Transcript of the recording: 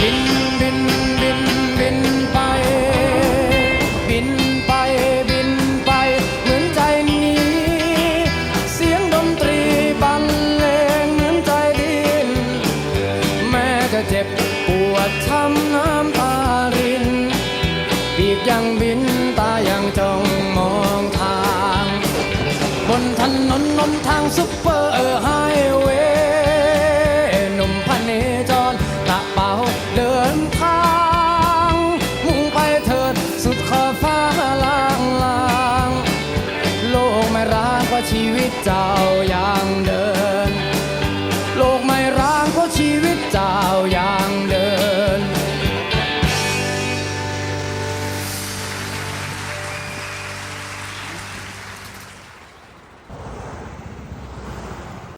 บินบินบินบินไป บินไปบินไป เหมือนใจนีเสียงดนตรีบรรเลงเหมือนใจดิน แม้จะเจ็บปวดช้ำน้ำตารินปีกยังบินตายังจ้องมองทาง บนถนนนนทางซุปเปอร์ไฮ กไม่ร้างเพราะชีวิตเจ้ายังเดิน โลกไม่ร้างเพราะชีวิตเจ้า